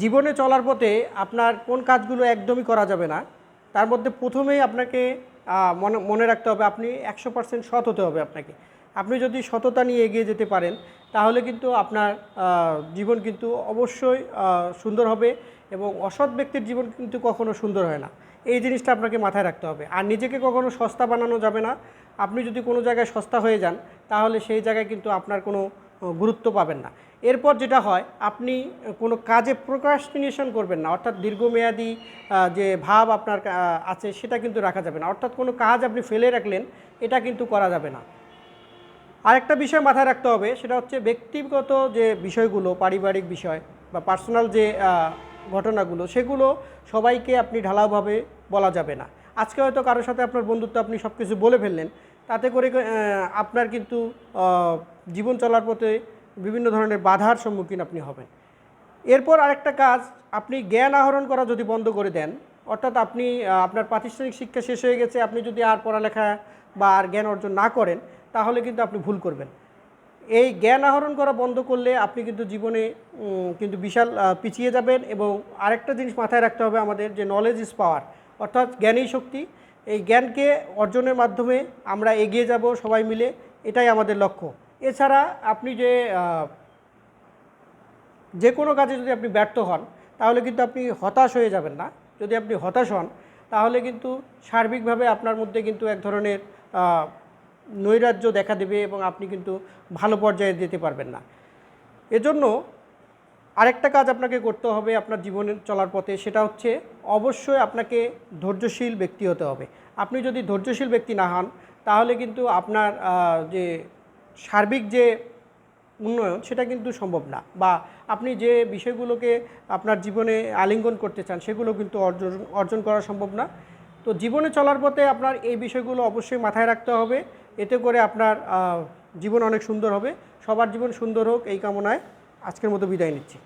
জীবনে চলার পথে আপনার কোন কাজগুলো একদমই করা যাবে না। তার মধ্যে প্রথমেই আপনাকে মনে মনে রাখতে হবে আপনি একশো পার্সেন্ট সৎ হতে হবে আপনাকে। আপনি যদি সততা নিয়ে এগিয়ে যেতে পারেন, তাহলে কিন্তু আপনার জীবন কিন্তু অবশ্যই সুন্দর হবে এবং অসৎ ব্যক্তির জীবন কিন্তু কখনো সুন্দর হয় না। এই জিনিসটা আপনাকে মাথায় রাখতে হবে। আর নিজেকে কখনো সস্তা বানানো যাবে না। আপনি যদি কোনো জায়গায় সস্তা হয়ে যান, তাহলে সেই জায়গায় কিন্তু আপনার কোনো গুরুত্ব পাবেন না। এরপর যেটা হয়, আপনি কোনো কাজে প্রোক্রাস্টিনেশন করবেন না। অর্থাৎ দীর্ঘমেয়াদী যে ভাব আপনার আছে সেটা কিন্তু রাখা যাবে না। অর্থাৎ কোনো কাজ আপনি ফেলে রাখলেন, এটা কিন্তু করা যাবে না। আরেকটা বিষয় মাথায় রাখতে হবে, সেটা হচ্ছে ব্যক্তিগত যে বিষয়গুলো, পারিবারিক বিষয় বা পার্সোনাল যে ঘটনাগুলো, সেগুলো সবাইকে আপনি ঢালাওভাবে বলা যাবে না। আজকে হয়তো কারোর সাথে আপনার বন্ধুত্ব আপনি সব কিছু বলে ফেললেন, তাতে করে আপনার কিন্তু জীবন চলার পথে বিভিন্ন ধরনের বাধার সম্মুখীন আপনি হবেন। এরপর আরেকটা কাজ, আপনি জ্ঞান আহরণ করা যদি বন্ধ করে দেন, অর্থাৎ আপনি আপনার প্রাতিষ্ঠানিক শিক্ষা শেষ হয়ে গেছে, আপনি যদি আর পড়ালেখা বা আর জ্ঞান অর্জন না করেন, তাহলে কিন্তু আপনি ভুল করবেন। এই জ্ঞান আহরণ করা বন্ধ করলে আপনি কিন্তু জীবনে কিন্তু বিশাল পিছিয়ে যাবেন এবং আরেকটা জিনিস মাথায় রাখতে হবে আমাদের যে নলেজ ইজ পাওয়ার অর্থাৎ জ্ঞানই শক্তি। এই জ্ঞানকে অর্জনের মাধ্যমে আমরা এগিয়ে যাব সবাই মিলে, এটাই আমাদের লক্ষ্য। এছাড়া আপনি যে যে কোনো কাজে যদি আপনি ব্যর্থ হন, তাহলে কিন্তু আপনি হতাশ হয়ে যাবেন না। যদি আপনি হতাশ হন, তাহলে কিন্তু সার্বিকভাবে আপনার মধ্যে কিন্তু এক ধরনের নৈরাজ্য দেখা দেবে এবং আপনি কিন্তু ভালো পর্যায়ে যেতে পারবেন না। এজন্য আরেকটা কাজ আপনাকে করতে হবে আপনার জীবনের চলার পথে, সেটা হচ্ছে অবশ্যই আপনাকে ধৈর্যশীল ব্যক্তি হতে হবে। আপনি যদি ধৈর্যশীল ব্যক্তি না হন, তাহলে কিন্তু আপনার যে সার্বিক যে উন্নয়ন, সেটা কিন্তু সম্ভব না। বা আপনি যে বিষয়গুলোকে আপনার জীবনে আলিঙ্গন করতে চান, সেগুলো কিন্তু অর্জন অর্জন করা সম্ভব না। তো জীবনে চলার পথে আপনার এই বিষয়গুলো অবশ্যই মাথায় রাখতে হবে। এতে করে আপনার জীবন অনেক সুন্দর হবে। সবার জীবন সুন্দর হোক, এই কামনায় আজকের মতো বিদায় নিচ্ছি।